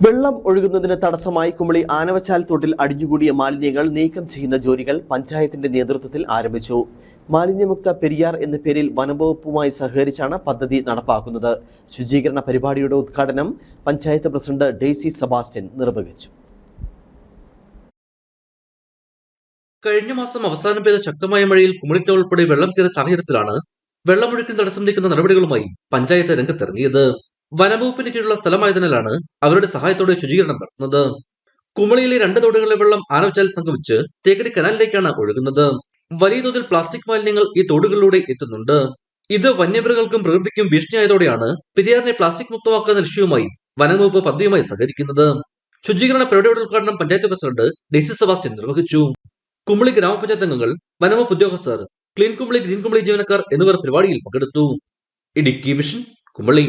വെള്ളം ഒഴുകുന്നതിന് തടസ്സമായി കുമളി ആനവച്ചാൽ തോട്ടിൽ അടിഞ്ഞുകൂടിയ മാലിന്യങ്ങൾ നീക്കം ചെയ്യുന്ന ജോലികൾ പഞ്ചായത്തിന്റെ നേതൃത്വത്തിൽ ആരംഭിച്ചു. മാലിന്യമുക്ത പെരിയാർ എന്ന പേരിൽ വനംവകുപ്പുമായി സഹകരിച്ചാണ് പദ്ധതി നടപ്പാക്കുന്നത്. ശുചീകരണ പരിപാടിയുടെ ഉദ്ഘാടനം പഞ്ചായത്ത് പ്രസിഡന്റ് ഡെയ്സി സെബാസ്റ്റ്യൻ നിർവഹിച്ചു. കഴിഞ്ഞ മാസം അവസാനം പെയ്ത ശക്തമായ മഴയിൽ കുമളിറ്റ ഉൾപ്പെടെ വെള്ളം കയറിയ സാഹചര്യത്തിലാണ് വെള്ളമൊഴുക്കിന് തടസ്സം നീക്കുന്ന നടപടികളുമായി പഞ്ചായത്ത് രംഗത്തിറങ്ങിയത്. വനംവകുപ്പിന് കീഴിലുള്ള സ്ഥലമായതിനാലാണ് അവരുടെ സഹായത്തോടെ ശുചീകരണം നടത്തുന്നത്. കുമളിയിലെ രണ്ട് തോടുകളിലെ വെള്ളം ആനവച്ചാൽ സംഗമിച്ച് തേക്കടി കനാലിലേക്കാണ് ഒഴുകുന്നത്. വലിയ തോതിൽ പ്ലാസ്റ്റിക് മാലിന്യങ്ങൾ ഈ തോടുകളിലൂടെ എത്തുന്നുണ്ട്. ഇത് വന്യമൃഗങ്ങൾക്കും പ്രകൃതിക്കും ഭീഷണിയായതോടെയാണ് പെരിയാറിനെ പ്ലാസ്റ്റിക് മുക്തമാക്കുന്ന ലക്ഷ്യവുമായി വനംവകുപ്പ് പദ്ധതിയുമായി സഹകരിക്കുന്നത്. ശുചീകരണ പരിപാടിയുടെ ഉദ്ഘാടനം പഞ്ചായത്ത് പ്രസിഡന്റ് ഡിസി സെബാസ്റ്റ്യൻ നിർവഹിച്ചു. കുമളി ഗ്രാമപഞ്ചായത്ത് അംഗങ്ങൾ വനംവകുപ്പ് ഉദ്യോഗസ്ഥർ ക്ലീൻ കുമളി ഗ്രീൻ കുമളി ജീവനക്കാർ എന്നിവർ പരിപാടിയിൽ പങ്കെടുത്തു. ഇടുക്കി വിഷൻ കുമളി.